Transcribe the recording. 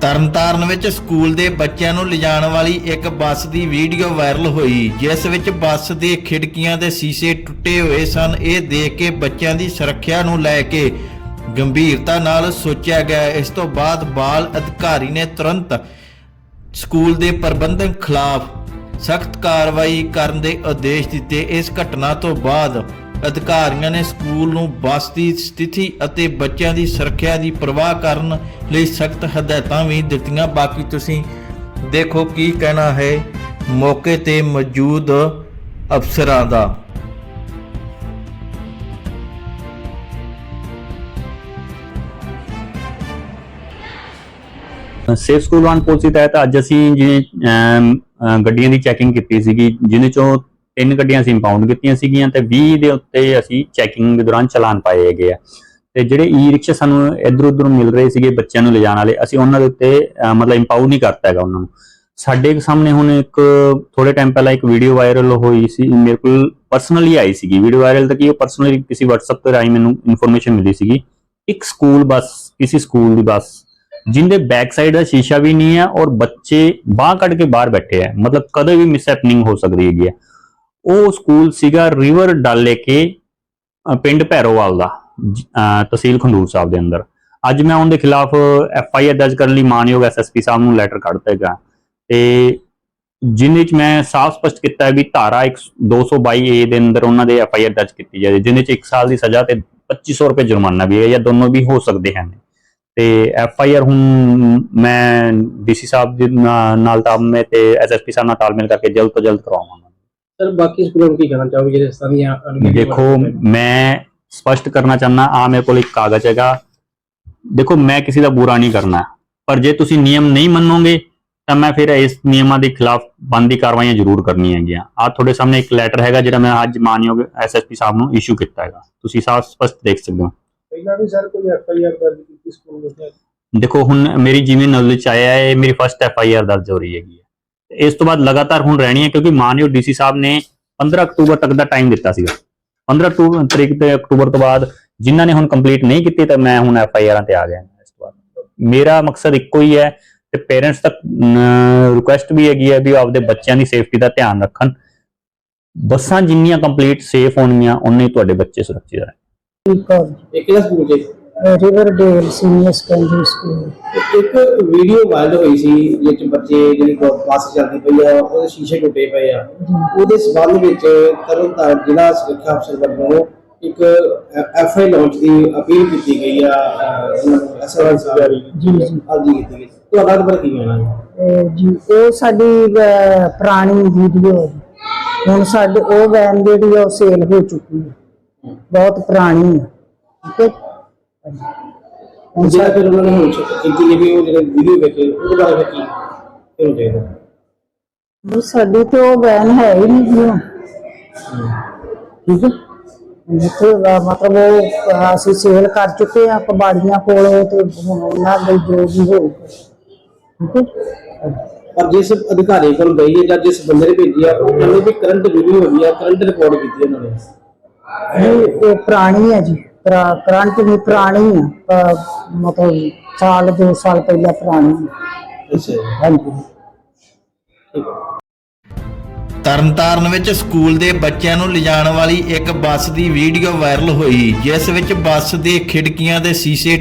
ਤਰਨਤਾਰਨ ਵਿੱਚ ਸਕੂਲ ਦੇ ਬੱਚਿਆਂ ਨੂੰ ਲਿਜਾਣ ਵਾਲੀ ਇੱਕ ਬੱਸ ਦੀ ਵੀਡੀਓ ਵਾਇਰਲ ਹੋਈ, ਜਿਸ ਵਿੱਚ ਬੱਸ ਦੇ ਖਿੜਕੀਆਂ ਦੇ ਸ਼ੀਸ਼ੇ ਟੁੱਟੇ ਹੋਏ ਸਨ। ਇਹ ਦੇਖ ਕੇ ਬੱਚਿਆਂ ਦੀ ਸੁਰੱਖਿਆ ਨੂੰ ਲੈ ਕੇ ਗੰਭੀਰਤਾ ਨਾਲ ਸੋਚਿਆ ਗਿਆ। ਇਸ ਤੋਂ ਬਾਅਦ ਬਾਲ ਅਧਿਕਾਰੀ ਨੇ ਤੁਰੰਤ ਸਕੂਲ ਦੇ ਪ੍ਰਬੰਧਕ ਖਿਲਾਫ ਸਖਤ ਕਾਰਵਾਈ ਕਰਨ ਦੇ ਆਦੇਸ਼ ਦਿੱਤੇ। ਇਸ ਘਟਨਾ ਤੋਂ ਬਾਅਦ ਅਧਿਕਾਰੀਆਂ ਨੇ ਸਕੂਲ ਨੂੰ ਬੱਸ ਦੀ ਸਥਿਤੀ ਅਤੇ ਬੱਚਿਆਂ ਦੀ ਸੁਰੱਖਿਆ ਦੀ ਪਰਵਾਹ ਕਰਨ ਲਈ ਸਖਤ ਹਦਾਇਤਾਂ ਵੀ ਦਿੱਤੀਆਂ। ਬਾਕੀ ਤੁਸੀਂ ਦੇਖੋ ਕੀ ਕਹਿਣਾ ਹੈ। ਮੌਕੇ ਤੇ ਮੌਜੂਦ ਅਫਸਰਾਂ ਦਾ। ਸੇਫ ਸਕੂਲ ਵਾਨ ਪਾਲਿਸੀ ਤਹਿਤ ਅੱਜ ਅਸੀਂ ਜਿਵੇਂ ਅਮ, ਗੱਡੀਆਂ ਦੀ ਚੈਕਿੰਗ ਕੀਤੀ ਸੀਗੀ ਜਿਨ੍ਹਾਂ ਚੋਂ ਤਿੰਨ ਗੱਡੀਆਂ ਅਸੀਂ ਇੰਪਾਊਂਡ ਕੀਤੀਆਂ ਸੀਗੀਆਂ ਤੇ 20 ਦੇ ਉੱਤੇ ਅਸੀਂ ਚੈਕਿੰਗ ਦੇ ਦੌਰਾਨ ਚਲਾਨ ਪਾਏ ਹੈਗੇ ਆ। ਤੇ ਜਿਹੜੇ ਈ ਰਿਕਸ਼ਾ ਸਾਨੂੰ ਇਧਰ ਉਧਰ ਮਿਲ ਰਹੇ ਸੀਗੇ ਬੱਚਿਆਂ ਨੂੰ ਲਿਜਾਣ ਵਾਲੇ, ਅਸੀਂ ਉਹਨਾਂ ਦੇ ਉੱਤੇ ਮਤਲਬ ਇੰਪਾਊਂਡ ਨਹੀਂ ਕਰਤਾ ਹੈਗਾ ਉਹਨਾਂ ਨੂੰ। ਸਾਡੇ ਸਾਹਮਣੇ ਹੁਣ ਇੱਕ ਥੋੜੇ ਟਾਈਮ ਪਹਿਲਾਂ ਇੱਕ ਵੀਡੀਓ ਵਾਇਰਲ ਹੋਈ ਸੀ, ਮੇਰੇ ਕੋਲ ਪਰਸਨਲੀ ਆਈ ਸੀਗੀ। ਵੀਡੀਓ ਵਾਇਰਲ ਤਾਂ ਕਿ, ਉਹ ਪਰਸਨਲੀ ਕਿਸੇ WhatsApp ਤੇ ਰਾਈ ਮੈਨੂੰ ਇਨਫੋਰਮੇਸ਼ਨ ਮਿਲੀ ਸੀਗੀ। ਇੱਕ ਸਕੂਲ ਬੱਸ, ਕਿਸੇ ਸਕੂਲ ਦੀ ਬੱਸ, ਜਿੰਦੇ ਬੈਕ ਸਾਈਡ ਦਾ ਸ਼ੀਸ਼ਾ ਵੀ ਨਹੀਂ ਹੈ ਔਰ ਬੱਚੇ ਬਾਹਰ ਕੱਢ ਕੇ ਬਾਹਰ ਬੈਠੇ ਆ। ਮਤਲਬ ਕਦੇ ਵੀ ਮਿਸਹੈਪਨਿੰਗ ਹੋ ਸਕਦੀ ਹੈਗੀ ਹੈ ਉਹ ਸਕੂਲ ਸੀਗਾ ਰਿਵਰ ਡਾਲੇ ਕੇ ਪਿੰਡ ਭੈਰੋਵਾਲ ਦਾ ਤਹਿਸੀਲ ਖੰਡੂਰ ਸਾਹਿਬ ਦੇ ਅੰਦਰ। ਅੱਜ ਮੈਂ ਉਹਦੇ ਖਿਲਾਫ ਐਫ ਆਈ ਆਰ ਦਰਜ ਕਰਨ ਲਈ ਮਾਨਯੋਗ ਐਸਐਸਪੀ ਸਾਹਿਬ ਨੂੰ ਲੈਟਰ ਕੱਢ ਦਿੱਤਾ ਤੇ ਜਿੰਨੇ 'ਚ ਮੈਂ ਸਾਫ਼ ਸਪਸ਼ਟ ਕੀਤਾ ਹੈ ਵੀ ਧਾਰਾ 222 ਏ ਦੇ ਅੰਦਰ ਉਹਨਾਂ ਦੇ ਐਫ ਆਈ ਆਰ ਦਰਜ ਕੀਤੀ ਜਾਵੇ ਜਿੰਨੇ ਚ 1 ਸਾਲ ਦੀ ਸਜ਼ਾ ਤੇ 2500 ਰੁਪਏ ਜੁਰਮਾਨਾ ਵੀ ਹੈ ਜਾਂ ਦੋਨੋਂ ਵੀ ਹੋ ਸਕਦੇ ਹਨ। ਤੇ ਐਫ ਆਈ ਆਰ ਹੁਣ ਮੈਂ ਡੀਸੀ ਸਾਹਿਬ ਦੇ ਨਾ- ਨਾਲ ਤਾਲਮੇਲ ਤੇ ਐਸਐਸਪੀ ਸਾਹਿਬ ਨਾਲ ਤਾਲਮੇਲ ਕਰਕੇ ਜਲਦ ਤੋਂ ਜਲਦ ਕਰਵਾਵਾਂਗਾ। ਸਰ ਬਾਕੀ ਸਕੂਲਾਂ ਨੂੰ ਕੀ ਕਹਿਣਾ ਚਾਹੋਗੇ ਜਿਹੜੇ ਇਸ ਤਰ੍ਹਾਂ ਦੀਆਂ ਦੇਖੋ? ਮੈਂ ਸਪਸ਼ਟ ਕਰਨਾ ਚਾਹੁੰਦਾ ਆ ਮੇਰੇ ਕੋਲ ਇੱਕ ਕਾਗਜ਼ ਹੈਗਾ। ਦੇਖੋ ਮੈਂ ਕਿਸੇ ਦਾ ਬੁਰਾ ਨਹੀਂ ਕਰਨਾ। ਪਰ ਜੇ ਤੁਸੀਂ ਨਿਯਮ ਨਹੀਂ ਮੰਨੋਗੇ ਤਾਂ ਮੈਂ ਫਿਰ ਇਸ ਨਿਯਮਾਂ ਦੇ ਖਿਲਾਫ ਬੰਦੀ ਕਾਰਵਾਈਆਂ ਜ਼ਰੂਰ ਕਰਨੀਆਂ ਹੈਗੀਆਂ। ਆ ਤੁਹਾਡੇ ਸਾਹਮਣੇ ਇੱਕ ਲੈਟਰ ਹੈਗਾ ਜਿਹੜਾ ਮੈਂ ਅੱਜ ਮਾਨਯੋਗ ਐਸਐਸਪੀ ਸਾਹਿਬ ਨੂੰ ਇਸ਼ੂ ਕੀਤਾ ਹੈਗਾ। ਤੁਸੀਂ ਸਾਫ਼ ਸਪਸ਼ਟ ਦੇਖ ਸਕਦੇ ਹੋ। ਪਹਿਲਾਂ ਵੀ ਸਰ ਕੋਈ ਐਫ ਆਈ ਆਰ ਦਰਜ ਕੀਤੀ ਸਕੂਲ ਵਿੱਚ? ਦੇਖੋ ਹੁਣ ਮੇਰੀ ਜਿਵੇਂ ਨੌਲੇਜ ਚ ਆਇਆ ਹੈ ਇਹ ਮੇਰੀ ਫਰਸਟ ਐਫ ਆਈ ਆਰ ਦਰਜ ਹੋ ਰਹੀ ਹੈਗੀ ਇਸ ਤੋਂ ਬਾਅਦ ਲਗਾਤਾਰ ਹੁਣ ਰਹਿਣੀ ਹੈ ਕਿਉਂਕਿ ਮਾਨਯੋਗ ਡੀਸੀ ਸਾਹਿਬ ਨੇ 15 ਅਕਤੂਬਰ ਤੱਕ ਦਾ ਟਾਈਮ ਦਿੱਤਾ ਸੀਗਾ। 15 ਤਰੀਕ ਤੇ ਅਕਤੂਬਰ ਤੋਂ ਬਾਅਦ ਜਿਨ੍ਹਾਂ ਨੇ ਹੁਣ ਕੰਪਲੀਟ ਨਹੀਂ ਕੀਤੀ ਤਾਂ ਮੈਂ ਹੁਣ ਐਫ ਆਈ ਆਰਾਂ ਤੇ ਆ ਗਿਆ। ਇਸ ਤੋਂ ਬਾਅਦ ਮੇਰਾ ਮਕਸਦ ਇੱਕੋ ਹੀ ਹੈ ਤੇ ਪੇਰੈਂਟਸ ਤੱਕ ਰਿਕੁਐਸਟ ਵੀ ਹੈਗੀ ਹੈ ਵੀ ਉਹ ਆਪਦੇ ਬੱਚਿਆਂ ਦੀ ਸੇਫਟੀ ਦਾ ਧਿਆਨ ਰੱਖਣ। ਬੱਸਾਂ ਜਿੰਨੀਆਂ ਕੰਪਲੀਟ ਸੇਫ ਹੋਣਗੀਆਂ ਉਨੇ ਹੀ ਤੁਹਾਡੇ ਬੱਚੇ ਸੁਰੱਖਿਅਤ ਰਹਿਣ। ਇਹ ਕਿਹੜਾ ਸਕੂਲ ਜੇ ਰਿਵਰਡੇਲ ਸੀਨੀਅਰ ਸੈਕੰਡਰੀ ਸਕੂਲ ਇੱਕ ਵੀਡੀਓ ਵਾਇਰਲ ਹੋਈ ਸੀ ਜਿਸ 'ਚ ਬੱਚੇ ਜਿਹੜੀ ਬੱਸ ਚੱਲਦੀ ਪਈ ਆ ਉਹਦੇ ਸ਼ੀਸ਼ੇ ਟੁੱਟੇ ਪਏ ਆ। ਉਹਦੇ ਸਬੰਧ ਵਿੱਚ ਤਰਨਤਾਰਨ ਜ਼ਿਲ੍ਹਾ ਸੁਰੱਖਿਆ ਅਫਸਰ ਵੱਲੋਂ ਇੱਕ ਐਫ ਆਈ ਲਾਂਚ ਦੀ ਅਪੀਲ ਕੀਤੀ ਗਈ ਆ ਐਸਐਸ ਜਾਰੀ ਜੀ, ਜੀ। ਅਰਜੀ ਕੀਤੀ ਗਈ। ਤੁਹਾਡਾ ਇਹਦੇ ਬਾਰੇ ਕੀ ਹੈ? ਜੀ ਇਹ ਸਾਡੀ ਪੁਰਾਣੀ ਵੀਡੀਓ ਹੈ। ਹੁਣ ਸਾਡੇ ਉਹ ਵੈਨ ਜਿਹੜੀ ਉਹ ਸੇਲ ਹੋ ਚੁੱਕੀ ਹੈ। ਬਹੁਤ ਪੁਰਾਣੀ ਹੈ। ਠੀਕ ਹੈ? ਹੁਣ ਜਿਹੜਾ ਫਿਰ ਉਹਨਾਂ ਨੇ ਹੁਣ ਕੀਤੀ ਗਈ ਵੀ ਉਹ ਜਿਹੜੇ ਵੀਡੀਓ ਵੇਖੇ ਉਹਦੇ ਬਾਰੇ ਫਿਰ ਕੀ ਕਿਉਂ ਚਾਹੀਦਾ ਵੀ ਸਾਡੀ ਤੇ ਉਹ ਵੈਨ ਹੈ ਹੀ ਨਹੀਂ ਜੀ। ਠੀਕ ਹੈ। ਜਿੱਥੇ ਮਤਲਬ ਉਹ ਅਸੀਂ ਸੇਲ ਕਰ ਚੁੱਕੇ ਆ ਕਬਾੜੀਆਂ ਕੋਲ ਤੇ ਹੁਣ ਉਹਨਾਂ ਲਈ ਜੋ ਵੀ ਹੋਊਗਾ ਹੈ ਪਰ ਜਿਸ ਅਧਿਕਾਰੀ ਕੋਲ ਗਈ ਹੈ ਜਾਂ ਜਿਸ ਬੰਦੇ ਨੇ ਭੇਜੀ ਆ ਉਹ ਕਹਿੰਦੇ ਵੀ ਕਰੰਟ ਵੀਡੀਓ ਹੋਈ ਆ ਕਰੰਟ ਰਿਕਾਰਡ ਕੀਤੀ ਉਹਨਾਂ ਨੇ। ਇਹ ਪੁਰਾਣੀ ਹੈ ਜੀ। ਪੁਰਾ- ਕਰੰਟ ਵੀ ਪੁਰਾਣੀ ਮਤਲਬ ਸਾਲ ਦੋ ਸਾਲ ਪਹਿਲਾਂ ਪੁਰਾਣੀ ਹੈ ਅੱਛਾ ਜੀ, ਹਾਂਜੀ। ਠੀਕ ਹੈ ਤਰਨਤਾਰਨ ਵਿੱਚ ਸਕੂਲ ਦੇ ਬੱਚਿਆਂ ਨੂੰ ਲਿਜਾਣ ਵਾਲੀ ਇੱਕ ਬੱਸ ਦੀ ਵੀਡੀਓ ਵਾਇਰਲ ਹੋਈ ਜਿਸ ਵਿੱਚ ਬੱਸ ਦੇ ਖਿੜਕੀਆਂ ਦੇ ਸ਼ੀਸ਼ੇ